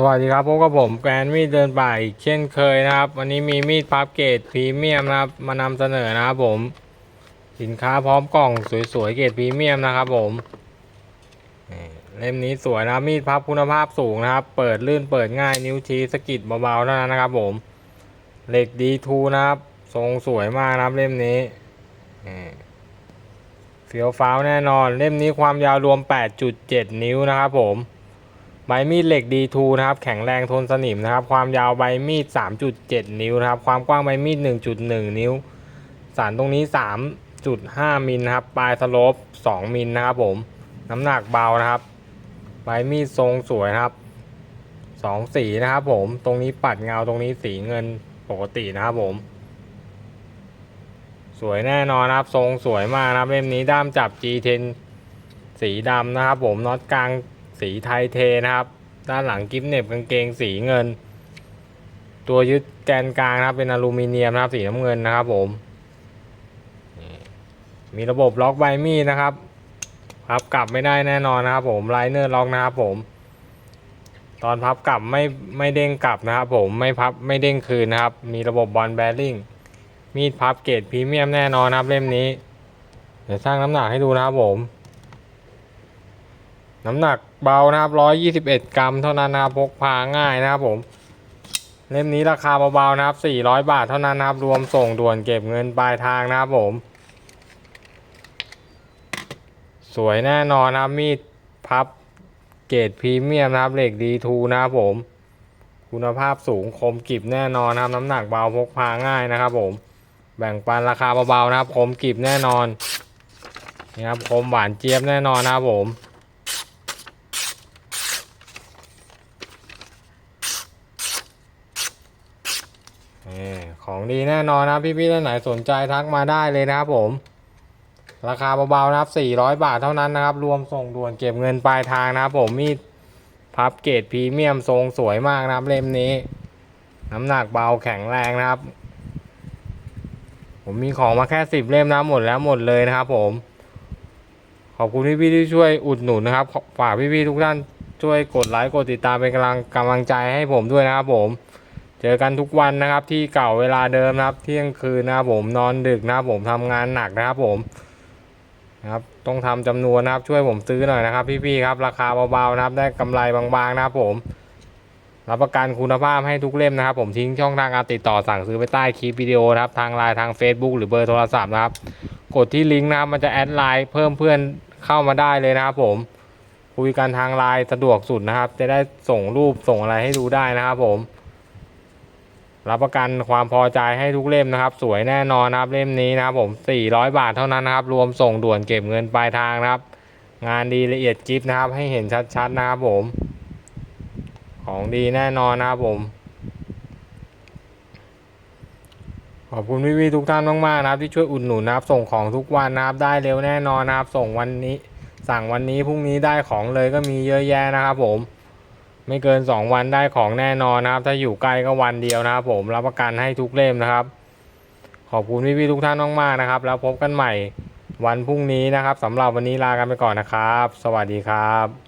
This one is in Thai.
สวัสดีครับพบกับผมแกรนมีดเดินป่าอีกเช่นเคยนะครับ วันนี้มีมีดพับเกรดพรีเมียมนะครับ มานำเสนอนะครับผม สินค้าพร้อมกล่องสวยๆเกรดพรีเมียมนะครับผมเล่มนี้สวยนะมีดพับคุณภาพสูงนะครับ เปิดลื่นเปิดง่ายนิ้วชี้สกิดเบาๆเท่านั้นนะครับ ผมเหล็กดีทูนะครับทรงสวยมากนะครับเล่มนี้เฟี้ยวฟ้าวแน่นอน เล่มนี้ความยาวรวม 8.7 นิ้วนะครับผม ใบมีดเหล็ก D2 นะครับแข็งแรงทนสนิมนะครับ ความยาวใบมีด 3.7 นิ้วนะครับ ความกว้างใบมีด 1.1 นิ้ว สารตรงนี้ 3.5 มิลนะครับ ปลายสโลป 2 มิลนะครับผม น้ำหนักเบานะครับ ใบมีดทรงสวยนะครับสองสีนะครับผม ตรงนี้ปัดเงาตรงนี้สีเงินปกตินะครับผม สวยแน่นอนนะครับ ทรงสวยมากนะครับเล่มนี้ด้ามจับ G10 สีดำนะครับผมน็อตกลาง สีไทยเทนะครับ ด้านหลังกิฟเน็บกางเกงสีเงิน ตัวยึดแกนกลางนะครับเป็นอลูมิเนียมนะครับสีน้ำเงินนะครับผมมีระบบล็อกใบมีดนะครับพับกลับไม่ได้แน่นอนนะครับ ผมไลเนอร์ล็อกนะครับผม ตอนพับกลับไม่ไม่เด้งกลับนะครับ ผมไม่พับไม่เด้งคืนนะครับ มีระบบบอลแบริ่งมีดพับเกรดพรีเมียมแน่นอนนะครับเล่มนี้ เดี๋ยวสร้างน้ำหนักให้ดูนะครับผม น้ำหนักเบานะครับ 121 กรัมเท่านั้นนะครับพกพาง่ายนะครับผม เล่มนี้ราคาเบาๆนะครับ 400 บาทเท่านั้นนะครับ รวมส่งด่วนเก็บเงินปลายทางนะครับผม สวยแน่นอนนะครับมีดพับเกรดพรีเมียมนะครับเหล็กดีทูนะครับผม คุณภาพสูงคมกริบแน่นอนนะครับ น้ำหนักเบาพกพาง่ายนะครับผม แบ่งปันราคาเบาๆนะครับ คมกริบแน่นอนนี่ครับคมหวานเจี๊ยบแน่นอนนะครับผม ของดีแน่นอนนะพี่ๆท่านไหนสนใจทักมาได้เลยนะครับผม ราคาเบาๆนะครับ 400 บาทเท่านั้นนะครับ รวมส่งด่วนเก็บเงินปลายทางนะครับผมมีดพับเกรดพรีเมียมทรงสวยมากนะครับเล่มนี้ น้ำหนักเบาแข็งแรงนะครับ ผมมีของมาแค่ 10 เล่มนะหมดแล้วหมดเลยนะครับผมขอบคุณพี่ๆที่ช่วยอุดหนุนนะครับฝากพี่ๆทุกท่านช่วยกดไลค์กดติดตามเป็นกำลังกำลังใจให้ผมด้วยนะครับผม เจอกันทุกวันนะครับที่เก่าเวลาเดิมนะครับ เที่ยงคืนนะครับผมนอนดึกนะครับผมทำงานหนักนะครับผมนะครับต้องทำจำนวนนะครับช่วยผมซื้อหน่อยนะครับ พี่ๆครับราคาเบาๆนะครับ ได้กำไรบางๆนะครับผมรับประกันคุณภาพให้ทุกเล่มนะครับ ผมทิ้งช่องทางการติดต่อสั่งซื้อไปใต้คลิปวิดีโอนะครับทางไลน์ทาง Facebook หรือเบอร์โทรศัพท์นะครับ กดที่ลิงก์นะครับมันจะแอดไลน์เพิ่มเพื่อนเข้ามาได้เลยนะครับผมคุยกันทางไลน์สะดวกสุดนะครับ จะได้ส่งรูปส่งอะไรให้ดูได้นะครับผม รับประกันความพอใจให้ทุกเล่มนะครับ สวยแน่นอนนะครับเล่มนี้นะครับผม 400 บาทเท่านั้นนะครับ รวมส่งด่วนเก็บเงินปลายทางนะครับ งานดีละเอียดกิฟนะครับ ให้เห็นชัดๆนะครับผม ของดีแน่นอนนะครับผม ขอบคุณพี่ๆทุกท่านมากๆนะครับที่ช่วยอุดหนุนนะครับ ส่งของทุกวันนะครับได้เร็วแน่นอนนะครับ ส่งวันนี้ สั่งวันนี้พรุ่งนี้ได้ของเลยก็มีเยอะแยะนะครับผม ไม่เกิน 2 วันได้ของแน่นอนนะครับ ถ้าอยู่ใกล้ก็วันเดียวนะครับ ผมรับประกันให้ทุกเล่มนะครับ ขอบคุณพี่ๆทุกท่านมากๆนะครับ แล้วพบกันใหม่วันพรุ่งนี้นะครับสำหรับวันนี้ลากันไปก่อนนะครับ สวัสดีครับ